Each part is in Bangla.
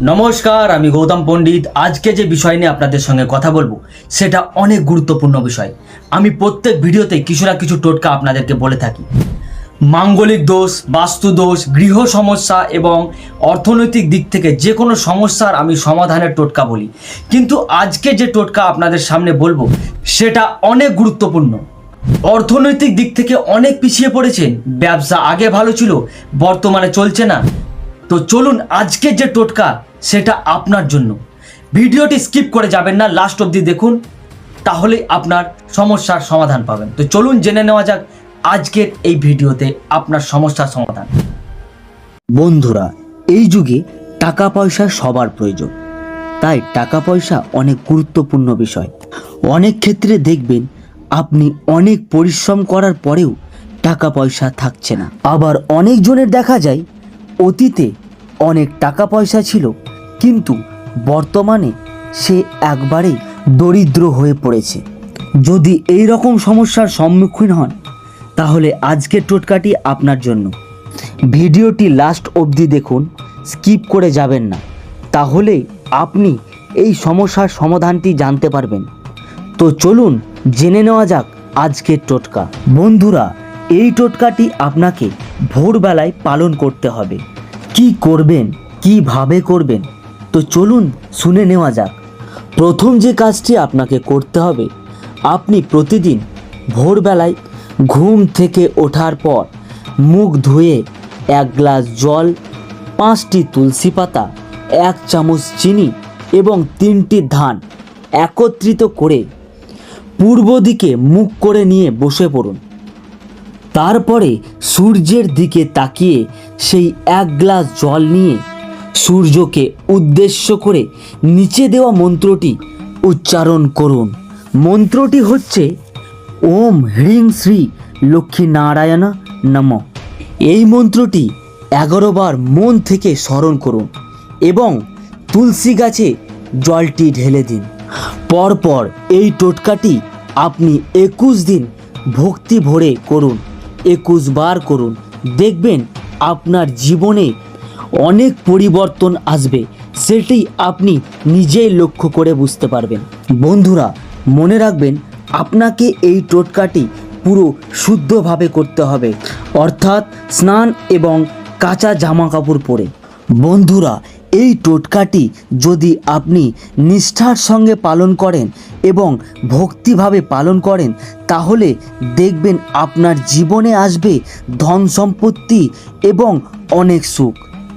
নমস্কার, আমি গৌতম পণ্ডিত। আজকে যে বিষয় নিয়ে আপনাদের সঙ্গে কথা বলব, সেটা অনেক গুরুত্বপূর্ণ বিষয়। আমি প্রত্যেক ভিডিওতে কিছু না কিছু টোটকা আপনাদেরকে বলে থাকি। মাঙ্গলিক দোষ, বাস্তু দোষ, গৃহ সমস্যা এবং অর্থনৈতিক দিক থেকে যে কোনো সমস্যার আমি সমাধানের টোটকা বলি। কিন্তু আজকে যে টোটকা আপনাদের সামনে বলব, সেটা অনেক গুরুত্বপূর্ণ। অর্থনৈতিক দিক থেকে অনেক পিছিয়ে পড়েছেন। ব্যবসা আগে ভালো ছিল, বর্তমানে চলছে না। তো চলুন আজকে যে টোটকা, সেটা আপনার জন্য। ভিডিওটি স্কিপ করে যাবেন না, লাস্ট অবধি দেখুন তাহলে আপনার সমস্যার সমাধান পাবেন। তো চলুন জেনে নেওয়া যাক, আজকের এই ভিডিওতে আপনার সমস্যার সমাধান। বন্ধুরা, এই যুগে টাকা পয়সা সবার প্রয়োজন। তাই টাকা পয়সা অনেক গুরুত্বপূর্ণ বিষয়। অনেক ক্ষেত্রে দেখবেন, আপনি অনেক পরিশ্রম করার পরেও টাকা পয়সা থাকছে না। আবার অনেকজনের দেখা যায় অতীতে অনেক টাকা পয়সা ছিল, কিন্তু বর্তমানে সে একবারেই দরিদ্র হয়ে পড়েছে। যদি এই রকম সমস্যার সম্মুখীন হন, তাহলে আজকের টোটকাটি আপনার জন্য। ভিডিওটি লাস্ট অবধি দেখুন, স্কিপ করে যাবেন না। তাহলে আপনি এই সমস্যার সমাধানটি জানতে পারবেন। তো চলুন, জেনে নেওয়া যাক আজকের টোটকা। বন্ধুরা এই টোটকাটি আপনাকে ভোরবেলায় পালন করতে হবে। কি করবেন, কীভাবে করবেন, তো চলুন শুনে নেওয়া যাক। প্রথম যে কাজটি আপনাকে করতে হবে, আপনি প্রতিদিন ভোরবেলায় ঘুম থেকে ওঠার পর মুখ ধুয়ে এক গ্লাস জল, পাঁচটি তুলসী পাতা, এক চামচ চিনি এবং তিনটি ধান একত্রিত করে পূর্ব দিকে মুখ করে নিয়ে বসে পড়ুন। তারপরে সূর্যের দিকে তাকিয়ে সেই এক গ্লাস জল নিয়ে সূর্যকে উদ্দেশ্য করে নিচে দেওয়া মন্ত্রটি উচ্চারণ করুন। মন্ত্রটি হচ্ছে, ওম হ্রিং শ্রী লক্ষ্মী নারায়ণা নম। এই মন্ত্রটি এগারো বার মন থেকে স্মরণ করুন এবং তুলসী গাছে জলটি ঢেলে দিন। পরপর এই টোটকাটি আপনি একুশ দিন ভক্তি ভরে করুন। একুশ বার করুন। দেখবেন আপনার জীবনে অনেক পরিবর্তন আসবে। সেটি আপনি নিজেই লক্ষ্য করে বুঝতে পারবেন। বন্ধুরা, মনে রাখবেন, আপনাকে এই টোটকাটি পুরো শুদ্ধভাবে করতে হবে। অর্থাৎ স্নান এবং কাঁচা জামা কাপড় পরে। বন্ধুরা, এই টোটকাটি যদি আপনি নিষ্ঠার সঙ্গে পালন করেন এবং ভক্তিভাবে পালন করেন, তাহলে দেখবেন আপনার জীবনে আসবে ধন সম্পত্তি এবং অনেক সুখ।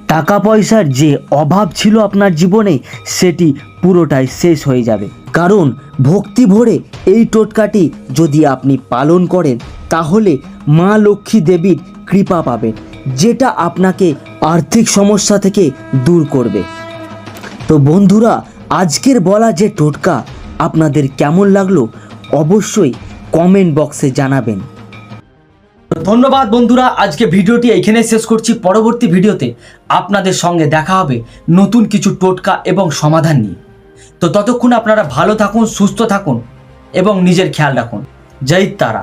টাকা পয়সার যে অভাব ছিল আপনার জীবনে, সেটি পুরোটাই শেষ হয়ে যাবে। কারণ ভক্তি ভরে এই টোটকাটি যদি আপনি পালন করেন, তাহলে মা লক্ষ্মী দেবীর কৃপা পাবেন, যেটা আপনাকে আর্থিক সমস্যা থেকে দূর করবে। তো বন্ধুরা, আজকের বলা যে টোটকা আপনাদের কেমন লাগল অবশ্যই কমেন্ট বক্সে জানাবেন। ধন্যবাদ বন্ধুরা, আজকে ভিডিওটি এখানে শেষ করছি। পরবর্তী ভিডিওতে আপনাদের সঙ্গে দেখা হবে নতুন কিছু টোটকা এবং সমাধান নিয়ে। তো ততক্ষণ আপনারা ভালো থাকুন, সুস্থ থাকুন এবং নিজের খেয়াল রাখুন। জয় তারা।